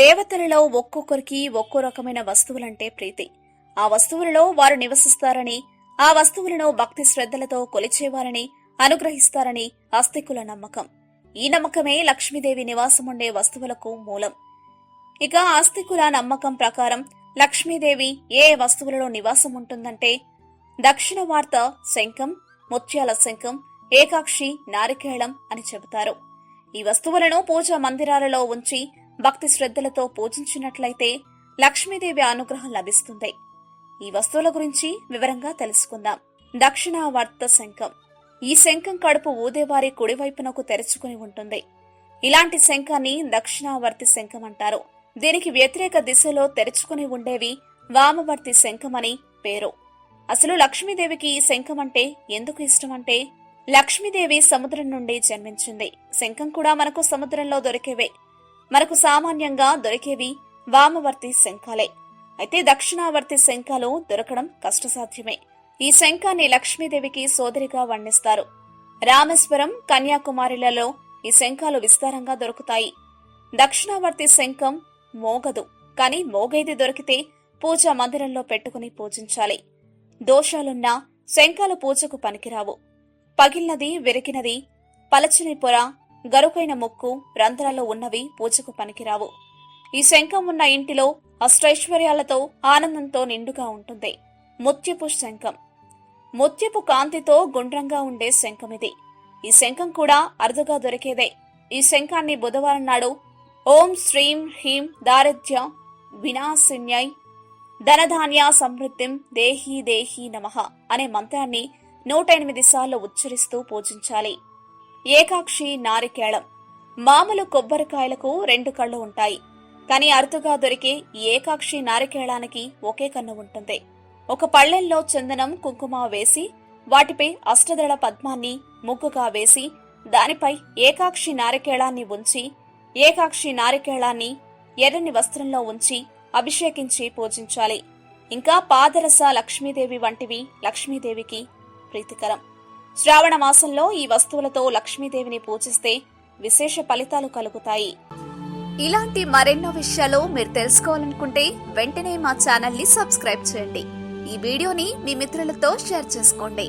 దేవతలలో ఒక్కొక్కరికి ఒక్కో రకమైన వస్తువులంటే ప్రీతి. ఆ వస్తువులలో వారు నివసిస్తారని ఆ వస్తువులను భక్తి శ్రద్ధలతో కొలిచేవారని అనుగ్రహిస్తారని ఆస్తికుల నమ్మకం. ఈ నమ్మకమే లక్ష్మీదేవి నివాసముండే వస్తువులకు మూలం. ఇక ఆస్తికుల నమ్మకం ప్రకారం లక్ష్మీదేవి ఏ వస్తువులలో నివాసం ఉంటుందంటే దక్షిణ వార్త శంఖం ముత్యాల శంఖం ఏకాక్షి నారికేళం అని చెబుతారు. ఈ వస్తువులను పూజా మందిరాలలో ఉంచి భక్తి శ్రద్ధలతో పూజించినట్లయితే లక్ష్మీదేవి అనుగ్రహం లభిస్తుంది. ఈ వస్తువుల గురించి వివరంగా తెలుసుకుందాం. దక్షిణావర్త శంఖం. ఈ శంఖం కడుపు ఊదేవారి కుడివైపునకు తెరుచుకుని ఉంటుంది. ఇలాంటి శంఖాన్ని దక్షిణావర్తి శంఖం అంటారు. దీనికి వ్యతిరేక దిశలో తెరుచుకుని ఉండేవి వామవర్తి శంఖమని పేరు. అసలు లక్ష్మీదేవికి ఈ శంఖం అంటే ఎందుకు ఇష్టమంటే లక్ష్మీదేవి సముద్రం నుండి జన్మించింది. శంఖం కూడా మనకు సముద్రంలో దొరికేవే. మనకు సామాన్యంగా దొరికేవి వామవర్తి శంఖాలే. అయితే దక్షిణావర్తి శంఖాలు దొరకడం కష్టసాధ్యమే. ఈ శంఖాన్ని లక్ష్మీదేవికి సోదరిగా వర్ణిస్తారు. రామేశ్వరం కన్యాకుమారిలలో ఈ శంఖాలు విస్తారంగా దొరుకుతాయి. దక్షిణావర్తి శంఖం మోగదు కాని మోగేది దొరికితే పూజా మందిరంలో పెట్టుకుని పూజించాలి. దోషాలున్నా శంఖాలు పూజకు పనికిరావు. పగిలినది విరికినది పలచని పొర గరుకైన ముక్కు రంధ్రాల్లో ఉన్నవి పూజకు పనికిరావు. ఈ శంఖం ఉన్న ఇంటిలో అష్టైశ్వర్యాలతో ఆనందంతో నిండుగా ఉంటుంది. ముత్యపు శంఖం. ముత్యపు కాంతితో గుండ్రంగా ఉండే శంఖమిది. ఈ శంఖం కూడా అరుదుగా దొరికేదే. ఈ శంఖాన్ని బుధవారం నాడు ఓం శ్రీం హ్రీం దారిద్ర్య వినాశిన్యై ధనధాన్య సమృద్ధిం దేహి దేహి నమః అనే మంత్రాన్ని నూట ఎనిమిది సార్లు ఉచ్చరిస్తూ పూజించాలి. ఏకాక్షి నారికేళం. మామూలు కొబ్బరికాయలకు రెండు కళ్ళు ఉంటాయి. కానీ అరుదుగా దొరికే ఏకాక్షి నారికేళానికి ఒకే కన్ను ఉంటుంది. ఒక పళ్ళెంలో చందనం కుంకుమ వేసి వాటిపై అష్టదళ పద్మాన్ని ముగ్గుగా వేసి దానిపై ఏకాక్షి నారికేళాన్ని ఉంచి ఏకాక్షి నారికేళాన్ని ఎర్రని వస్త్రంలో ఉంచి అభిషేకించి పూజించాలి. ఇంకా పాదరస లక్ష్మీదేవి వంటివి లక్ష్మీదేవికి ప్రీతికరం. శ్రావణ మాసంలో ఈ వస్తువులతో లక్ష్మీదేవిని పూజిస్తే విశేష ఫలితాలు కలుగుతాయి. ఇలాంటి మరెన్నో విషయాలు మీరు తెలుసుకోవాలనుకుంటే వెంటనే మా ఛానల్ని సబ్స్క్రైబ్ చేయండి. ఈ వీడియోని మీ మిత్రులతో షేర్ చేసుకోండి.